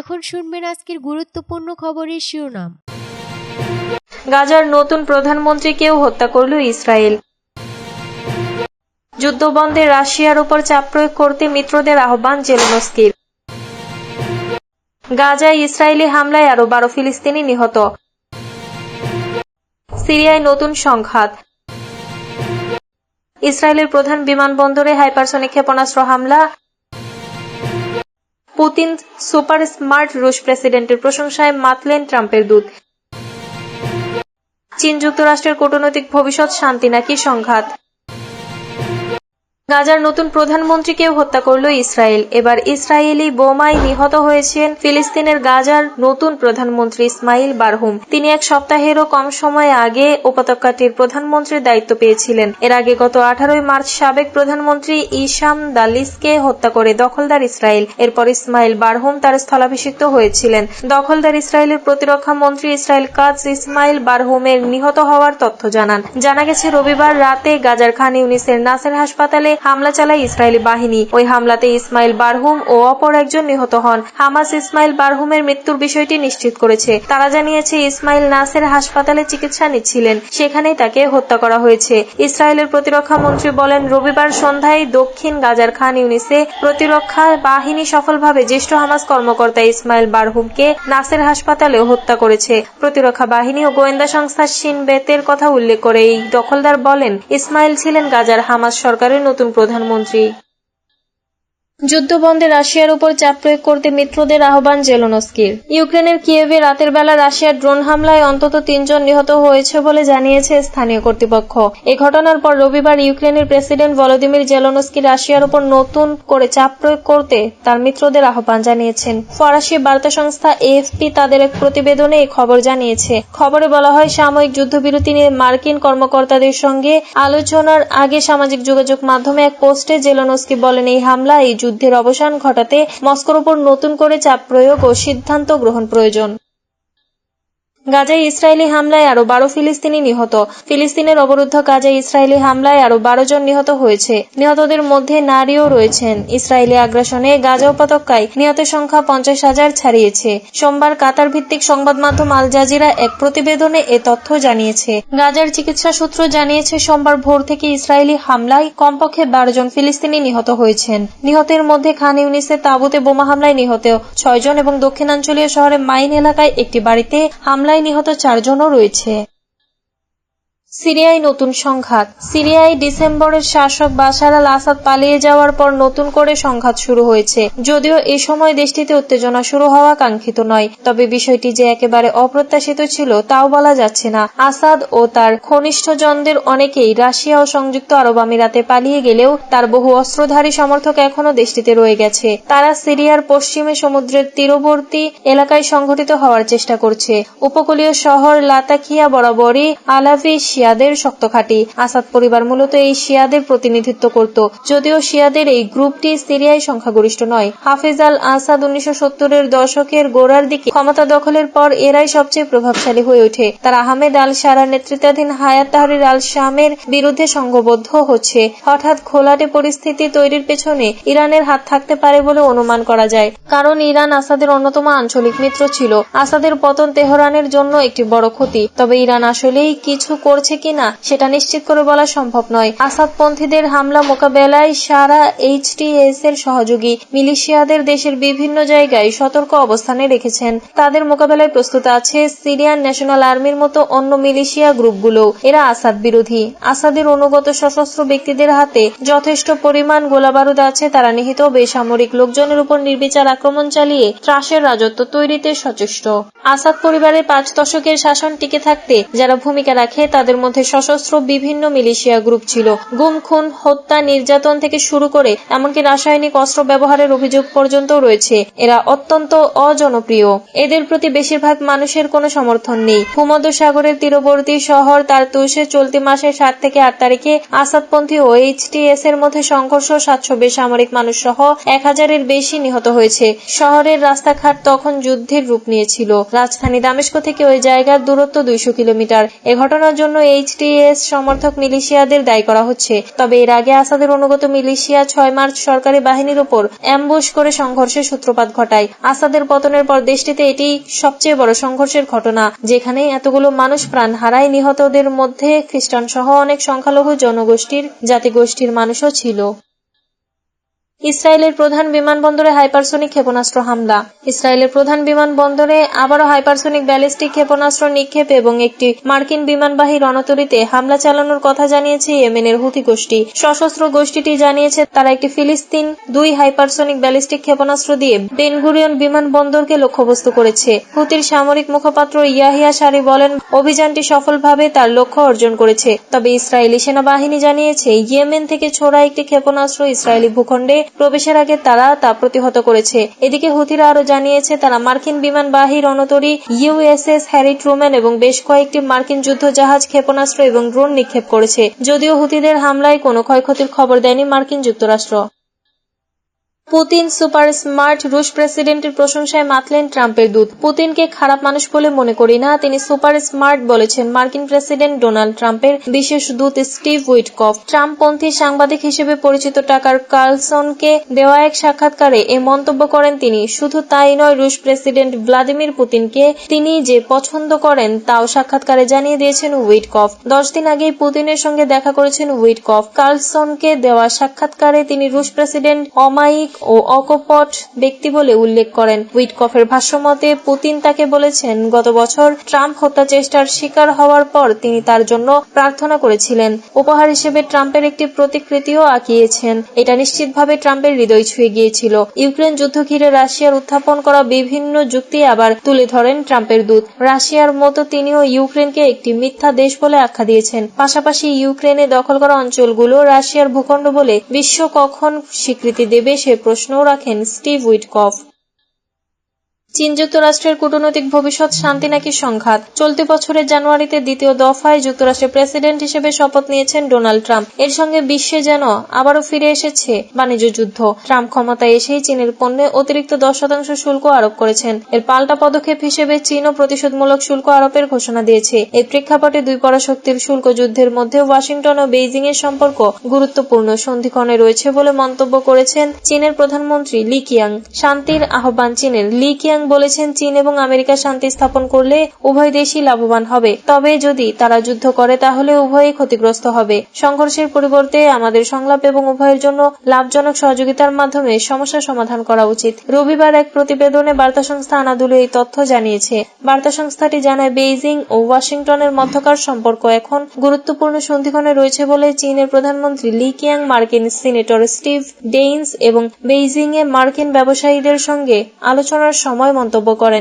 এখন শুনবেন আজকের গুরুত্বপূর্ণ খবরের শিরোনাম। গাজার নতুন প্রধানমন্ত্রীকেও হত্যা করল ইসরায়েল। যুদ্ধবন্ধে রাশিয়ার উপর চাপ প্রয়োগ করতে মিত্রদের আহ্বান জেলনস্কির গাজায় ইসরায়েলি হামলায় আরও বারো ফিলিস্তিনি নিহত। সিরিয়ায় নতুন সংঘাত। ইসরায়েলের প্রধান বিমানবন্দরে হাইপারসনিক ক্ষেপণাস্ত্র হামলা পুতিন সুপার স্মার্ট রুশ প্রেসিডেন্টের প্রশংসায় মাতলেন ট্রাম্পের দূত। চীন যুক্তরাষ্ট্রের কূটনৈতিক ভবিষ্যৎ শান্তি নাকি সংঘাত? গাজার নতুন প্রধানমন্ত্রীকেও হত্যা করল ইসরায়েল। এবার ইসরায়েলি বোমায় নিহত হয়েছেন ফিলিস্তিনের গাজার নতুন প্রধানমন্ত্রী ইসমাইল বারহুম। তিনি এক সপ্তাহেরও কম সময় আগে উপত্যকাটির প্রধানমন্ত্রীর দায়িত্ব পেয়েছিলেন। এর আগে গত আঠারোই মার্চ সাবেক প্রধানমন্ত্রী ইসাম দালিসকে হত্যা করে দখলদার ইসরায়েল। এরপর ইসমাইল বারহুম তার স্থলাভিষিক্ত হয়েছিলেন। দখলদার ইসরায়েলের প্রতিরক্ষা মন্ত্রী ইসরায়েল কাজ ইসমাইল বারহুমের নিহত হওয়ার তথ্য জানান। জানা গেছে, রবিবার রাতে গাজার খান ইউনিসের নাসের হাসপাতালে হামলা চালায় ইসরায়েলি বাহিনী। ওই হামলাতে ইসমাইল বারহুম ও অপর একজন নিহত হন। হামাস ইসমাইল বারহুমের মৃত্যুর বিষয়টি নিশ্চিত করেছে। তারা জানিয়েছে, ইসমাইল নাসের হাসপাতালে চিকিৎসা নিচ্ছিলেন। সেখানেই তাকে হত্যা করা হয়েছে। ইসরায়েলের প্রতিরক্ষা মন্ত্রী বলেন, রবিবার সন্ধ্যায় দক্ষিণ গাজার খান ইউনিসে প্রতিরক্ষা বাহিনী সফলভাবে জ্যেষ্ঠ হামাস কর্মকর্তা ইসমাইল বারহুমকে নাসের হাসপাতালে হত্যা করেছে। প্রতিরক্ষা বাহিনী ও গোয়েন্দা সংস্থা সিন বেতের কথা উল্লেখ করে এই দখলদার বলেন, ইসমাইল ছিলেন গাজার হামাস সরকারের নতুন প্রধানমন্ত্রী যুদ্ধবন্ধে রাশিয়ার উপর চাপ প্রয়োগ করতে মিত্রদের আহ্বান জেলোনস্কির। ইউক্রেনের কিয়েভে রাতের বেলা রাশিয়ার ড্রোন হামলায় অন্তত তিনজন নিহত হয়েছে বলে জানিয়েছে স্থানীয় কর্তৃপক্ষ। এ ঘটনার পর রবিবার ইউক্রেনের প্রেসিডেন্ট ভলোদিমির জেলোনস্কি রাশিয়ার উপর নতুন করে চাপ প্রয়োগ করতে তার মিত্রদের আহ্বান জানিয়েছেন। ফরাসি বার্তা সংস্থা এএফপি তাদের এক প্রতিবেদনে এই খবর জানিয়েছে। খবরে বলা হয়, সাময়িক যুদ্ধবিরতি নিয়ে মার্কিন কর্মকর্তাদের সঙ্গে আলোচনার আগে সামাজিক যোগাযোগ মাধ্যমে এক পোস্টে জেলোনস্কি বলেন, এই হামলা এই যুদ্ধের অবসান ঘটাতে মস্কোর উপর নতুন করে চাপ প্রয়োগ ও সিদ্ধান্ত গ্রহণ প্রয়োজন। গাজায় ইসরায়েলি হামলায় আরও বারো ফিলিস্তিনি নিহত। ফিলিস্তিনের অবরুদ্ধ গাজায় ইসরায়েলি হামলায় আরও বারো জন নিহত হয়েছে। নিহতদের মধ্যে নারীও রয়েছেন। ইসরায়েলি আগ্রাসনে গাজা উপত্যকায় নিহতের সংখ্যা পঞ্চাশ হাজার ছাড়িয়েছে। সোমবার কাতার ভিত্তিক সংবাদ মাধ্যম আল জাজিরা এক প্রতিবেদনে এ তথ্য জানিয়েছে। গাজার চিকিৎসা সূত্র জানিয়েছে, সোমবার ভোর থেকে ইসরায়েলি হামলায় কমপক্ষে বারো জন ফিলিস্তিনি নিহত হয়েছেন। নিহতের মধ্যে খান ইউনিসের তাঁবুতে বোমা হামলায় নিহত ছয়জন এবং দক্ষিণাঞ্চলীয় শহরে মাইন এলাকায় একটি বাড়িতে হামলায় নিহত চারজনও রয়েছে। সিরিয়ায় নতুন সংঘাত। সিরিয়ায় ডিসেম্বরের শাসক বাশার আল আসাদ পালিয়ে যাওয়ার পর নতুন করে সংঘাত শুরু হয়েছে। যদিও এ সময় দেশটিতে উত্তেজনা শুরু হওয়া কাঙ্ক্ষিত নয়। তবে বিষয়টি যে একেবারে অপ্রত্যাশিত ছিল, তাও বলা যাচ্ছে না। আসাদ ও তার ঘনিষ্ঠজনদের অনেকেই রাশিয়া ও সংযুক্ত আরব আমিরাতে পালিয়ে গেলেও তার বহু অস্ত্রধারী সমর্থক এখনও দেশটিতে রয়ে গেছে। তারা সিরিয়ার পশ্চিমে সমুদ্রের তীরবর্তী এলাকায় সংঘটিত হওয়ার চেষ্টা করছে। উপকূলীয় শহর লাতাকিয়া বরাবরই আলাভি শিয়াদের শক্ত ঘাঁটি আসাদ পরিবার মূলত এই শিয়াদের প্রতিনিধিত্ব করত। যদিও শিয়াদের এই গ্রুপটি সিরিয়ায় সংখ্যাগরিষ্ঠ নয়। হাফিজ আল আসাদ উনিশশো সত্তরের দশকের গোড়ার দিকে ক্ষমতা দখলের পর এরাই সবচেয়ে প্রভাবশালী হয়ে ওঠে। তারা আহমেদ আল সারার নেতৃত্বাধীন হায়াত তাহরির আল শামের বিরুদ্ধে সংঘবদ্ধ হচ্ছে। হঠাৎ খোলাটে পরিস্থিতি তৈরির পেছনে ইরানের হাত থাকতে পারে বলে অনুমান করা যায়। কারণ ইরান আসাদের অন্যতম আঞ্চলিক মিত্র ছিল। আসাদের পতন তেহরানের জন্য একটি বড় ক্ষতি। তবে ইরান আসলেই কিছু করছে কিনা, সেটা নিশ্চিত করে বলা সম্ভব নয়। আসাদপন্থীদের হামলা মোকাবেলায় সারা এইচটিএস এর সহযোগী মিলিশিয়াদের দেশের বিভিন্ন জায়গায় সতর্ক অবস্থানে রেখেছেন। তাদের মোকাবেলায় প্রস্তুত আছে সিরিয়ান ন্যাশনাল আর্মির মতো অন্য মিলিশিয়া গ্রুপগুলো। এরা আসাদ বিরোধী। আসাদের অনুগত সশস্ত্র ব্যক্তিদের হাতে যথেষ্ট পরিমাণ গোলাবারুদ আছে। তারা নিহিত বেসামরিক লোকজনের উপর নির্বিচার আক্রমণ চালিয়ে ত্রাসের রাজত্ব তৈরিতে সচেষ্ট। আসাদ পরিবারের পাঁচ দশকের শাসন টিকে থাকতে যারা ভূমিকা রাখে, তাদের মধ্যে সশস্ত্র বিভিন্ন মিলিশিয়া গ্রুপ ছিল। গুম, খুন, হত্যা, নির্যাতন থেকে শুরু করে এমনকি রাসায়নিক অস্ত্র ব্যবহারের অভিযোগ পর্যন্ত রয়েছে। এরা অত্যন্ত অজনপ্রিয়। এদের প্রতি বেশিরভাগ মানুষের কোনো সমর্থন নেই। ভূমধ্য সাগরের তীরবর্তী শহর তার তুষে চলতি মাসের সাত থেকে আট তারিখে আসাদপন্থী ও এইচটিএস এর মধ্যে সংঘর্ষ, সাতশো বেসামরিক মানুষ সহ এক হাজারের বেশি নিহত হয়েছে। শহরের রাস্তাঘাট তখন যুদ্ধের রূপ নিয়েছিল। রাজধানী দামেস্ক থেকে ওই জায়গার দূরত্ব দুইশো কিলোমিটার। এ ঘটনার জন্য এইচটিএস সমর্থক মিলিশিয়াদের দায় করা হচ্ছে। তবে এর আগে আসাদের অনুগত মিলিশিয়া ছয় মার্চ সরকারি বাহিনীর উপর অ্যাম্বুশ করে সংঘর্ষের সূত্রপাত ঘটায়। আসাদের পতনের পর দেশটিতে এটি সবচেয়ে বড় সংঘর্ষের ঘটনা, যেখানে এতগুলো মানুষ প্রাণ হারায়। নিহতদের মধ্যে খ্রিস্টান সহ অনেক সংখ্যালঘু জনগোষ্ঠীর জাতিগোষ্ঠীর মানুষও ছিল। ইসরায়েলের প্রধান বিমানবন্দরে হাইপারসোনিক ক্ষেপণাস্ত্র হামলা। ইসরায়েলের প্রধান বিমানবন্দরে আবারও হাইপারসোনিক ব্যালিস্টিক ক্ষেপণাস্ত্র নিক্ষেপ এবং একটি মার্কিন বিমানবাহী রণতরীতে হামলা চালানোর কথা জানিয়েছে ইয়েমেনের হুতি গোষ্ঠী। সশস্ত্র গোষ্ঠীটি জানিয়েছে তারা একটি ফিলিস্তিন দুই হাইপারসোনিক ব্যালিস্টিক ক্ষেপণাস্ত্র দিয়ে বেনগুরিয়ন বিমানবন্দরকে লক্ষ্যবস্তু করেছে। হুতির সামরিক মুখপাত্র ইয়াহিয়া সারি বলেন, অভিযানটি সফলভাবে তার লক্ষ্য অর্জন করেছে। তবে ইসরায়েলি সেনাবাহিনী জানিয়েছে, ইয়েমেন থেকে ছোড়া একটি ক্ষেপণাস্ত্র ইসরায়েলি ভূখণ্ডে প্রবেশের আগে তারা তা প্রতিহত করেছে। এদিকে হুতিরা আরও জানিয়েছে, তারা মার্কিন বিমান বিমানবাহী রণতরী ইউএসএস হ্যারি ট্রুম্যান এবং বেশ কয়েকটি মার্কিন যুদ্ধ জাহাজ ক্ষেপণাস্ত্র এবং ড্রোন নিক্ষেপ করেছে। যদিও হুতিদের হামলায় কোনো ক্ষয়ক্ষতির খবর দেয়নি মার্কিন যুক্তরাষ্ট্র। পুতিন সুপার স্মার্ট রুশ প্রেসিডেন্টের প্রশংসায় মাতলেন ট্রাম্পের দূত। পুতিনকে খারাপ মানুষ বলে মনে করি না, তিনি সুপার স্মার্ট বলেছেন মার্কিন প্রেসিডেন্ট ডোনাল্ড ট্রাম্পের বিশেষ দূত স্টিভ উইটকফ। ট্রাম্পপন্থী সাংবাদিক হিসেবে পরিচিত টাকার কার্লসনকে দেওয়া এক সাক্ষাৎকারে এ মন্তব্য করেন তিনি। শুধু তাই নয়, রুশ প্রেসিডেন্ট ভ্লাদিমির পুতিনকে তিনি যে পছন্দ করেন তাও সাক্ষাৎকারে জানিয়ে দিয়েছেন উইটকফ। দশ দিন আগেই পুতিনের সঙ্গে দেখা করেছেন উইটকফ। কার্লসনকে দেওয়া সাক্ষাৎকারে তিনি রুশ প্রেসিডেন্ট অমায়িক ও অকপট ব্যক্তি বলে উল্লেখ করেন। উইটকফের ভাষ্যমতে, পুতিন তাকে বলেছেন, গত বছর ট্রাম্প হত্যা চেষ্টার শিকার হওয়ার পর তিনি তার জন্য প্রার্থনা করেছিলেন। উপহার হিসেবে ট্রাম্পের একটি প্রতিকৃতিও আঁকিয়েছেন। এটা নিশ্চিতভাবে ট্রাম্পের হৃদয় ছুঁয়ে গিয়েছিল। ইউক্রেন যুদ্ধ ঘিরে রাশিয়ার উত্থাপন করা বিভিন্ন যুক্তি আবার তুলে ধরেন ট্রাম্পের দূত। রাশিয়ার মতো তিনিও ইউক্রেনকে একটি মিথ্যা দেশ বলে আখ্যা দিয়েছেন। পাশাপাশি ইউক্রেনে দখল করা অঞ্চলগুলো রাশিয়ার ভূখণ্ড বলে বিশ্ব কখন স্বীকৃতি দেবে সে প্রশ্নও রাখেন স্টিভ উইটকফ। চীন যুক্তরাষ্ট্রের কূটনৈতিক ভবিষ্যৎ শান্তি নাকি সংঘাত? চলতি বছরের জানুয়ারিতে দ্বিতীয় দফায় যুক্তরাষ্ট্রের প্রেসিডেন্ট হিসেবে শপথ নিয়েছেন ডোনাল্ড ট্রাম্প। এর সঙ্গে বিশ্বে যেন আবারও ফিরে এসেছে বাণিজ্য যুদ্ধ। ট্রাম্প ক্ষমতায় এসেই চীনের পণ্যে অতিরিক্ত দশ শতাংশ শুল্ক আরোপ করেছেন। এর পাল্টা পদক্ষেপ হিসেবে চীনও প্রতিশোধমূলক শুল্ক আরোপের ঘোষণা দিয়েছে। এই প্রেক্ষাপটে দুই পরাশক্তির শুল্ক যুদ্ধের মধ্যে ওয়াশিংটন ও বেইজিং এর সম্পর্ক গুরুত্বপূর্ণ। সন্ধিক্ষণে রয়েছে বলে মন্তব্য করেছেন চীনের প্রধানমন্ত্রী লি কিয়াং। শান্তির আহ্বান চীনের। লি কিয়াং বলেছেন, চীন এবং আমেরিকা শান্তি স্থাপন করলে উভয় দেশই লাভবান হবে। তবে যদি তারা যুদ্ধ করে, তাহলে উভয়ই ক্ষতিগ্রস্ত হবে। সংঘর্ষের পরিবর্তে আমাদের সংলাপ এবং উভয়ের জন্য লাভজনক সহযোগিতার মাধ্যমে সমস্যা সমাধান করা উচিত। রবিবার এক প্রতিবেদনে বার্তা সংস্থা আনাদুলু এই তথ্য জানিয়েছে। বার্তা সংস্থাটি জানায়, বেইজিং ও ওয়াশিংটনের মধ্যকার সম্পর্ক এখন গুরুত্বপূর্ণ সন্ধিক্ষণে রয়েছে বলে চীনের প্রধানমন্ত্রী লি কিয়াং, মার্কিন সিনেটর স্টিভ ডেইনস এবং বেইজিং এ মার্কিন ব্যবসায়ীদের সঙ্গে আলোচনার সময় মন্তব্য করেন।